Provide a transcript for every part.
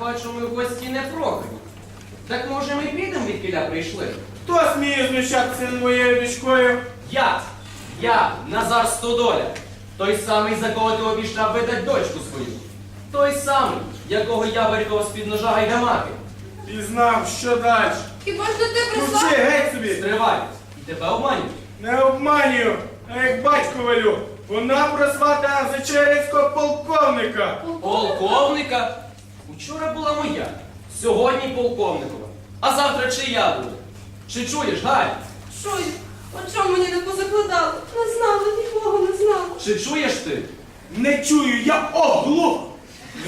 бачу, ми в гості не прохані. Так може ми підемо від кіля прийшли? Хто сміє знущатися над моєю дочкою? Я! Я, Назар Стодоля, той самий, за кого ти обіцяв видати дочку свою. Той самий, якого я вирікав з-під ножа гайдамаки. Пізнав, що далі. Хіба ж до ти Мовчи, прислав? геть собі! Стривай! І тебе обманюють. Не обманюю, а як батько велю. Вона просватана за черецького полковника. Полковника? Учора була моя, сьогодні полковникова. А завтра чия буде? Чи чуєш, Галь? Що й? От чому мені не позакладали? Не знала, нікого не знала. Чи чуєш ти? Не чую, я оглух.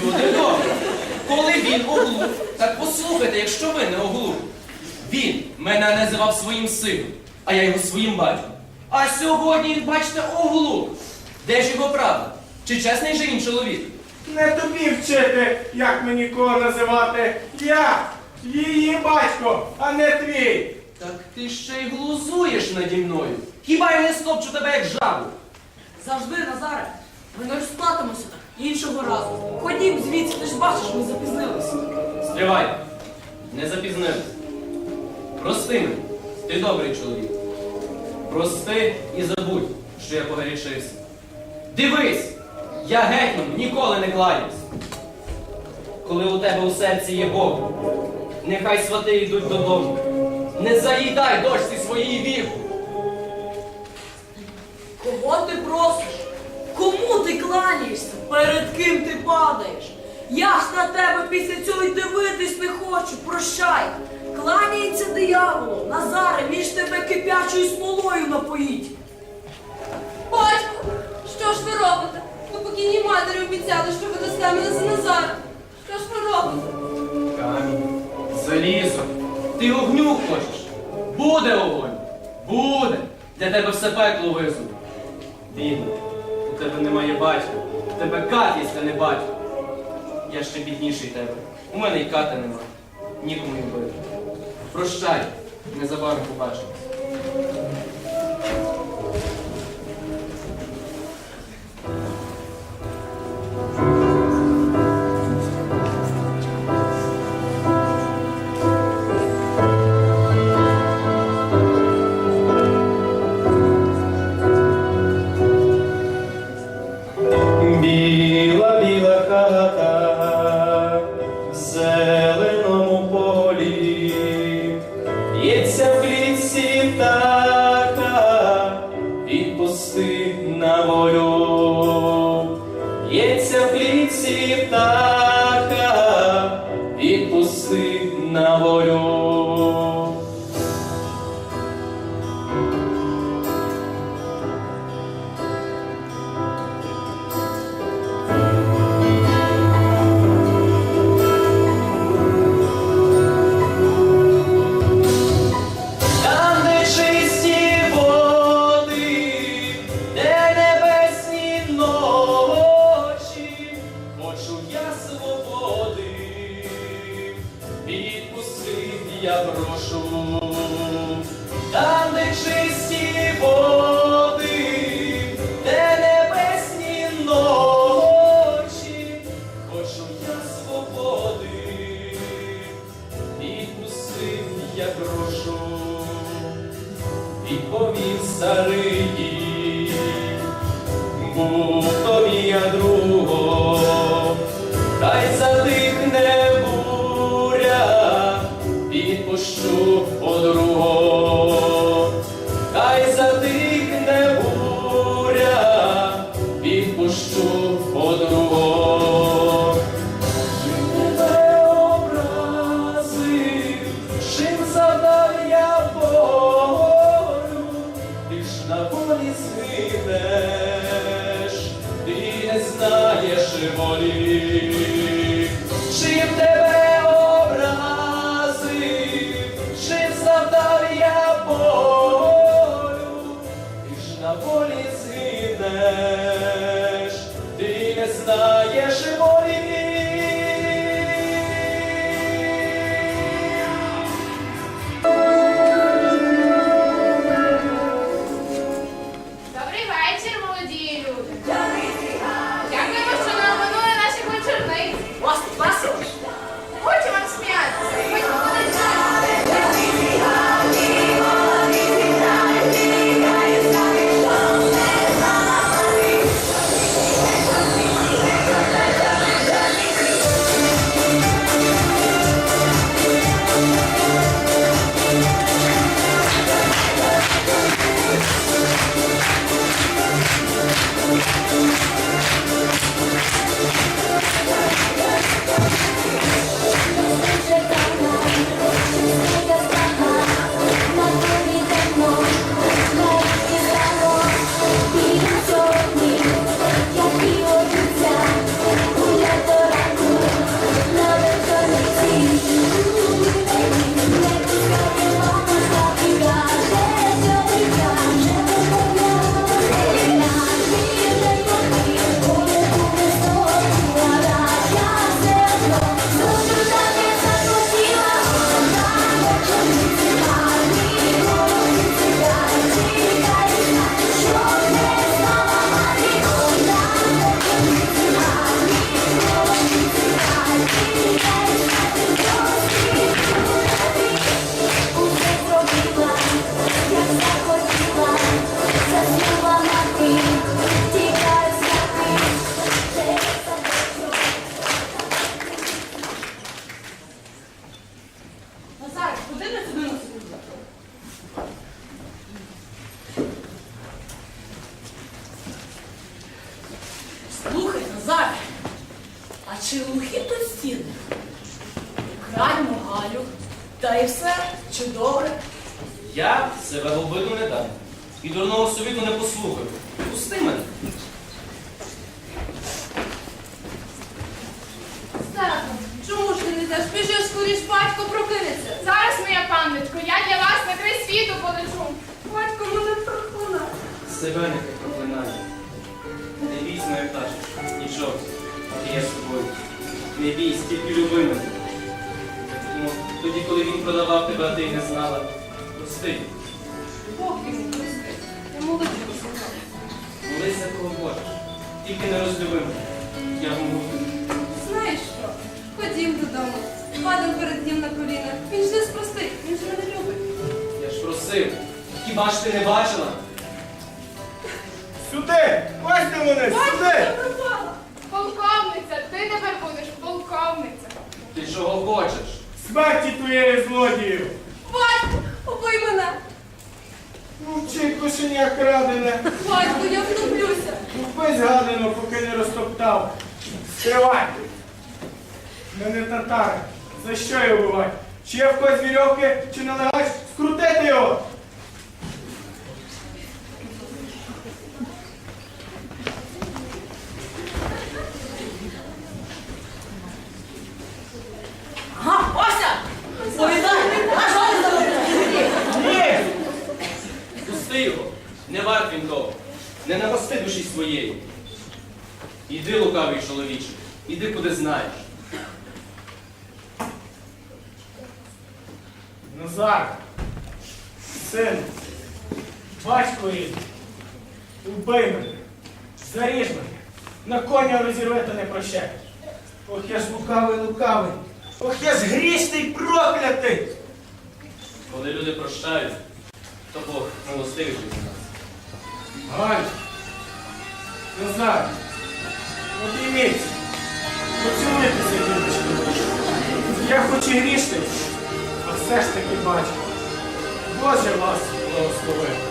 Люди добрі. Коли він оглух, так послухайте, якщо ви не оглух. Він мене називав своїм сином, а я його своїм батьком. А сьогодні він, бачите, оглух. Де ж його правда? Чи чесний же він чоловік? Не тобі вчити, як мені кого називати. Я її батько, а не твій. Так ти ще й глузуєш наді мною. Хіба я не стопчу тебе як жабу? Завжди, Назаре. Ми не розплатимося так іншого разу. Ходім звідси, ти ж бачиш, ми запізнилися. Стривай, не запізнився. Прости мене, ти добрий чоловік. Прости і забудь, що я погорячився. Дивись, я гетьман ніколи не кланяюсь. Коли у тебе у серці є Бог, нехай свати йдуть додому. Не заїдай дочці своїй віку. Кого ти просиш? Кому ти кланяєшся? Перед ким ти падаєш? Я ж на тебе після цього й дивитись не хочу. Прощай. Кланяється дияволу. Назаре, між тебе кипячою смолою напоїть. Батько, що ж ви робите? Покійній матері обіцяли, що ви дасте мене за Назара. Що ж ви робите? Камінь, залізо, ти огню хочеш? Буде огонь, буде. Для тебе все пекло визу. Бідно, у тебе немає батька, у тебе кат, якщо не батько. Я ще бідніший тебе. У мене й ката нема. Нікому й бити. Прощай, незабаром побачимось. Птаха, відпусти на волю. Прошу, відповів старий, був Чим тебе образив, чим завдав я болю, ти ж на волі згинеш, ти не знаєш Гляньмо Та й все, чи добре? Я себе в обиду не дам. І дурного совіту не послухаю. Пусти мене. Стефан, чому ж ти не йдеш? Біжиш скоріш, батько прокинеться. Зараз, моя панночко, я для вас на край світу полечу. Батько мене проклинає. Себе не проклинаю. Не бійся, моя пташечко, нічого. Я з тобою. Не бійся, тільки люби мене. Тоді, коли він продавав тебе, ти й не знала. Прости, Бог йому прости. Я молодчику сказала. молися кого хочеш. Тільки не розлюби мене. Я можу. Знаєш що? Ходім додому. Падам перед ним на коліна. Він ж не спростий, він ж мене любить. Я ж просив. Хіба ж ти не бачила? Сюди! Ось ти мене, сюди! пропала. Полковниця, ти тепер будеш полковниця. Ти чого хочеш? Смерті твоєї злодію! Батько, убий мене. Мовчи, кошеня крадене! Батько, я втоплюся. Вбий згадано, поки не розтоптав. Стривай! Мене татари. За що його вбивати? Чи я в когось вірьовки, чи налагаєш скрутити його? Куди знаєш. Назар! Син! Батько рідний! Убий мене! Заріж мене! На коня розірве та не прощай! Ох, я ж лукавий, лукавий! Ох, я ж грішний проклятий! Коли люди прощають, то Бог милостивий до нас. Галь! Назар! Обійміться! Поцілуйтеся, дівчинки! Я хоч і грішний, а все ж таки бачу. Боже вас благослови!